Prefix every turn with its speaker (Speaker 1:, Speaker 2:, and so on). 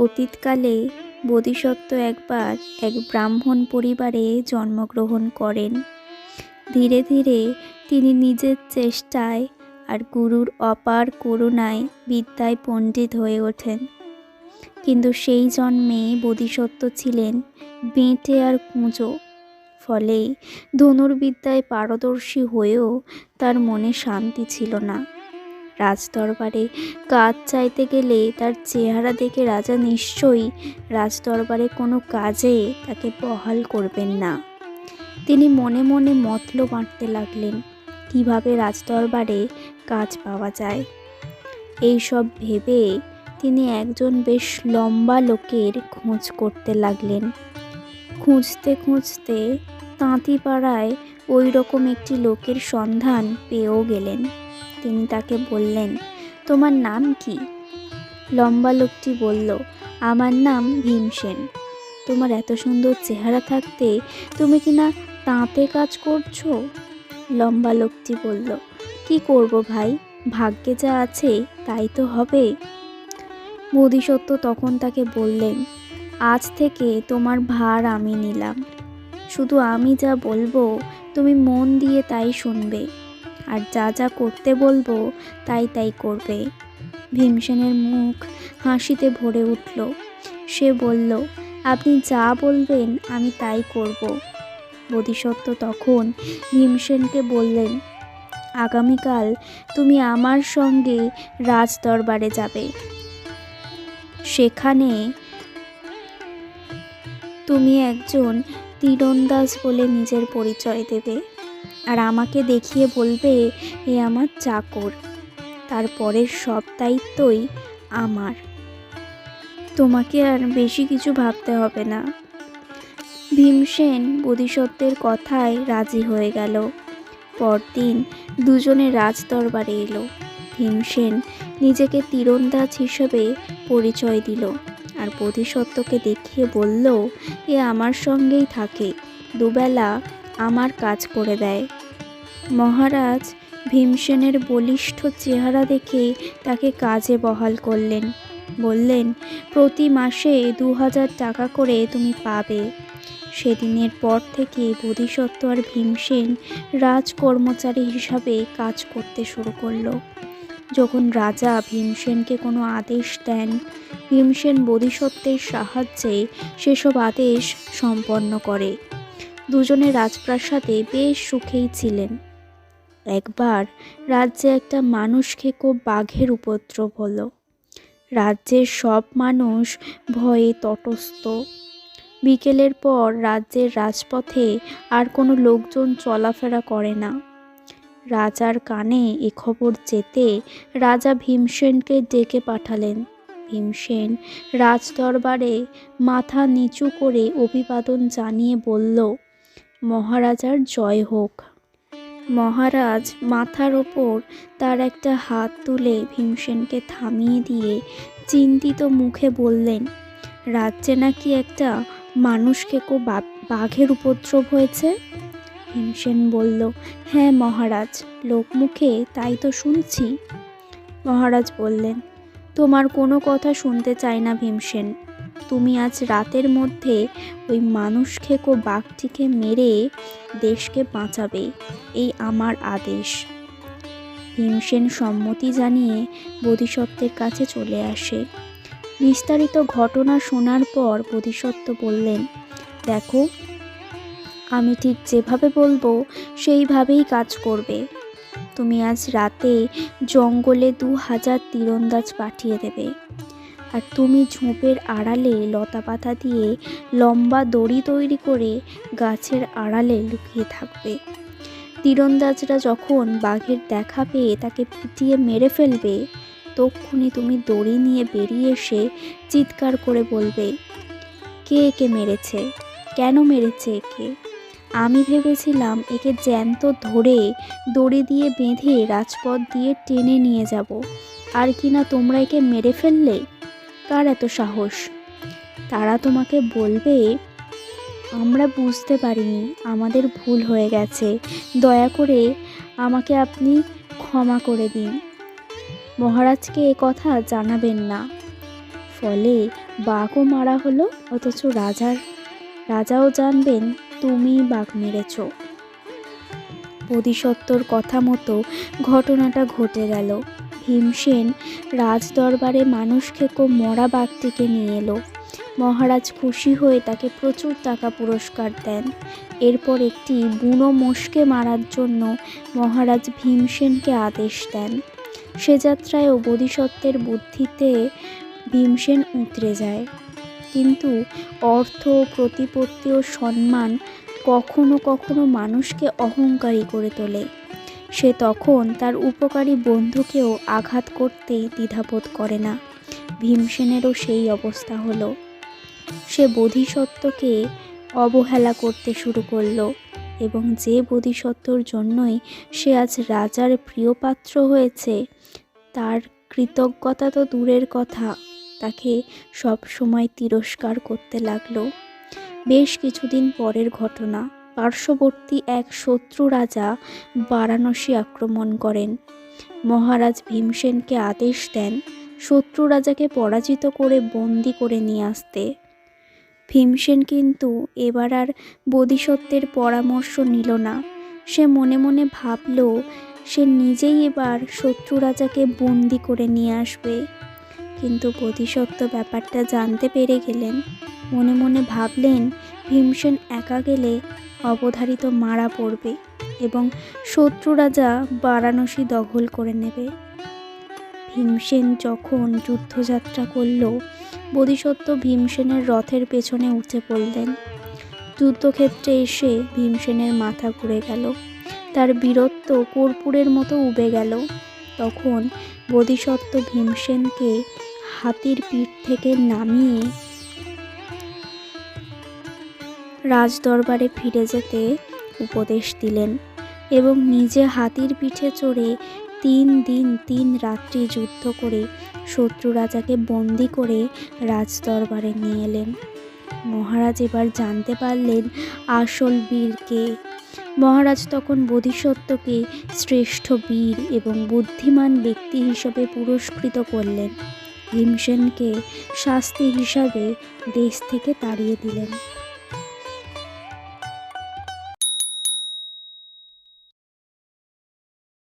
Speaker 1: অতীতকালে বোধিসত্ত্ব একবার এক ব্রাহ্মণ পরিবারে জন্মগ্রহণ করেন। ধীরে ধীরে তিনি নিজের চেষ্টায় আর গুরুর অপার করুণায় বিদ্যায় পণ্ডিত হয়ে ওঠেন। কিন্তু সেই জন্মে বোধিসত্ত্ব ছিলেন বেঁটে আর কুঁজো। ফলে ধনুর্বিদ্যায় পারদর্শী হয়েও তার মনে শান্তি ছিল না। রাজদরবারে। কাজ চাইতে গেলে তার চেহারা দেখে রাজা নিশ্চয়ই রাজদরবারে কোনো কাজে তাকে বহাল করবেন না। তিনি মনে মনে মতলব বাঁটতে লাগলেন, কীভাবে রাজদরবারে কাজ পাওয়া যায়? এই সব ভেবে তিনি একজন বেশ লম্বা লোকের খোঁজ করতে লাগলেন। খুঁজতে খুঁজতে তাঁতিপাড়ায় ওই রকম একটি লোকের সন্ধান পেয়েও গেলেন। তিনি তাকে বললেন, তোমার নাম কি? লম্বা লোকটি বলল, আমার নাম ভীমসেন তোমার এত সুন্দর চেহারা থাকতে তুমি কি না তাঁতে কাজ করছ? লম্বা লোকটি বলল, কি করব ভাই? ভাগ্যে যা আছে তাই তো হবে। বোধিসত্ত্ব তখন তাকে বললেন, আজ থেকে তোমার ভার আমি নিলাম। শুধু আমি যা বলব, তুমি মন দিয়ে তাই শুনবে। আর যা যা করতে বলব, তাই তাই করবে। ভীমসেনের মুখ হাসিতে ভরে উঠল। সে বলল, আপনি যা বলবেন, আমি তাই করব। বোধিসত্ত্ব তখন ভীমসেনকে বললেন, আগামীকাল তুমি আমার সঙ্গে রাজদরবারে যাবে। সেখানে তুমি একজন তীরন্দাজ বলে নিজের পরিচয় দেবে। আর আমাকে দেখিয়ে বলবে, এ আমার চাকর। তারপরের সব দায়িত্বই আমার। তোমাকে আর বেশি কিছু ভাবতে হবে না। ভীমসেন বোধিসত্ত্বের কথায় রাজি হয়ে গেল। পরদিন দুজনে রাজদরবারে এলো। ভীমসেন নিজেকে তীরন্দাজ হিসেবে পরিচয় দিল আর বোধিসত্ত্বকে দেখিয়ে বলল, এ আমার সঙ্গেই থাকে। দুবেলা আমার কাজ করে দেয়। মহারাজ ভীমসেনের বলিষ্ঠ চেহারা দেখে তাকে কাজে বহাল করলেন। বললেন, প্রতি মাসে দু হাজার টাকা করে তুমি পাবে। সেদিনের পর থেকে বোধিসত্ত্ব আর ভীমসেন রাজকর্মচারী হিসাবে কাজ করতে শুরু করল। যখন রাজা ভীমসেনকে কোনো আদেশ দেন, ভীমসেন বোধিসত্ত্বের সাহায্যে সেসব আদেশ সম্পন্ন করে। দুজনে রাজপ্রাসাদে বেশ সুখেই ছিলেন। একবার রাজ্যে একটা মানুষকে খেকো বাঘের উপদ্রব হলো। রাজ্যের সব মানুষ ভয়ে তটস্থ। বিকেলের পর রাজ্যের রাজপথে আর কোনো লোকজন চলাফেরা করে না। রাজার কানে এ খবর যেতে রাজা ভীমসেনকে ডেকে পাঠালেন। ভীমসেন রাজদরবারে মাথা নিচু করে অভিবাদন জানিয়ে বলল, মহারাজার জয় হোক। মহারাজ মাথার ওপর তার একটা হাত তুলে ভীমসেনকে থামিয়ে দিয়ে চিন্তিত মুখে বললেন, রাজ্যে নাকি একটা মানুষকে কো বাঘের উপদ্রব হয়েছে? ভীমসেন বলল হ্যাঁ মহারাজ, লোকমুখে তাই তো শুনছি। মহারাজ বললেন, তোমার কোনো কথা শুনতে চাই না ভীমসেন তুমি আজ রাতের মধ্যে ওই মানুষ খেকো বাঘটিকে মেরে দেশকে বাঁচাবে, এই আমার আদেশ। ভীমসেন সম্মতি জানিয়ে বোধিসত্ত্বের কাছে চলে আসে। বিস্তারিত ঘটনা শোনার পর বোধিসত্ত্ব বললেন, দেখো, আমি ঠিক যেভাবে বলব, সেইভাবেই কাজ করবে। তুমি আজ রাতে জঙ্গলে দু হাজার তীরন্দাজ পাঠিয়ে দেবে। আর তুমি ঝোপের আড়ালে লতা পাতা দিয়ে লম্বা দড়ি তৈরি করে গাছের আড়ালে লুকিয়ে থাকবে। তীরন্দাজরা যখন বাঘের দেখা পেয়ে তাকে পিটিয়ে মেরে ফেলবে, তক্ষুনি তুমি দড়ি নিয়ে বেরিয়ে এসে চিৎকার করে বলবে, কে একে মেরেছে? কেন মেরেছে একে? আমি ভেবেছিলাম একে জ্যান্ত ধরে দড়ি দিয়ে বেঁধে রাজপথ দিয়ে টেনে নিয়ে যাব। আর কি না তোমরা একে মেরে ফেললে? কার এত সাহস? তারা তোমাকে বলবে, আমরা বুঝতে পারিনি, আমাদের ভুল হয়ে গেছে। দয়া করে আমাকে আপনি ক্ষমা করে দিন। মহারাজকে এ কথা জানাবেন না। ফলে বাঘও মারা হলো, অথচ রাজার, রাজাও জানবেন তুমি বাঘ মেরেছ। বোধিসত্ত্বর কথা মতো ঘটনাটা ঘটে গেল। ভীমসেন রাজদরবারে মানুষ খেকো মরা বাঘটিকে নিয়ে এলো। মহারাজ খুশি হয়ে তাকে প্রচুর টাকা পুরস্কার দেন। এরপর একটি বুনো মোষকে মারার জন্য মহারাজ ভীমসেনকে আদেশ দেন। সে যাত্রায়ও বোধিসত্ত্বের বুদ্ধিতে ভীমসেন উতরে যায়। কিন্তু অর্থ, প্রতিপত্তি ও সম্মান কখনো কখনো মানুষকে অহংকারী করে তোলে। সে তখন তার উপকারী বন্ধুকেও আঘাত করতেই দ্বিধাবোধ করে না। ভীমসেনেরও সেই অবস্থা হলো। সে বোধিসত্ত্বকে অবহেলা করতে শুরু করল এবং যে বোধিসত্ত্বর জন্যই সে আজ রাজার প্রিয় পাত্র হয়েছে, তার কৃতজ্ঞতা তো দূরের কথা, তাকে সব সময় তিরস্কার করতে লাগল। বেশ কিছুদিন পরের ঘটনা। পার্শ্ববর্তী এক শত্রু রাজা বারাণসী আক্রমণ করেন। মহারাজ ভীমসেনকে আদেশ দেন শত্রু রাজাকে পরাজিত করে বন্দি করে নিয়ে আসতে। ভীমসেন কিন্তু এবার আর বোধিসত্ত্বের পরামর্শ নিল না। সে মনে মনে ভাবল, সে নিজেই এবার শত্রু রাজাকে বন্দি করে নিয়ে আসবে। কিন্তু বোধিসত্ত্ব ব্যাপারটা জানতে পেরে গেলেন। মনে মনে ভাবলেন, ভীমসেন একা গেলে অবধারিত মারা পড়বে এবং শত্রু রাজা বারাণসী দখল করে নেবে। ভীমসেন যখন যুদ্ধযাত্রা করল, বোধিসত্ত্ব ভীমসেনের রথের পেছনে উঠে পড়লেন। যুদ্ধক্ষেত্রে এসে ভীমসেনের মাথা ঘুরে গেল। তার বীরত্ব কর্পূরের মতো উবে গেল। তখন বোধিসত্ত্ব ভীমসেনকে হাতির পিঠ থেকে নামিয়ে রাজদরবারে ফিরে যেতে উপদেশ দিলেন এবং নিজে হাতির পিঠে চড়ে তিন দিন তিন রাত্রি যুদ্ধ করে শত্রু রাজাকে বন্দি করে রাজদরবারে নিয়ে এলেন। মহারাজ এবার জানতে পারলেন আসল বীরকে মহারাজ তখন বোধিসত্ত্বকে শ্রেষ্ঠ বীর এবং বুদ্ধিমান ব্যক্তি হিসেবে পুরস্কৃত করলেন। ভীমসেনকে শাস্তি হিসাবে দেশ থেকে তাড়িয়ে দিলেন।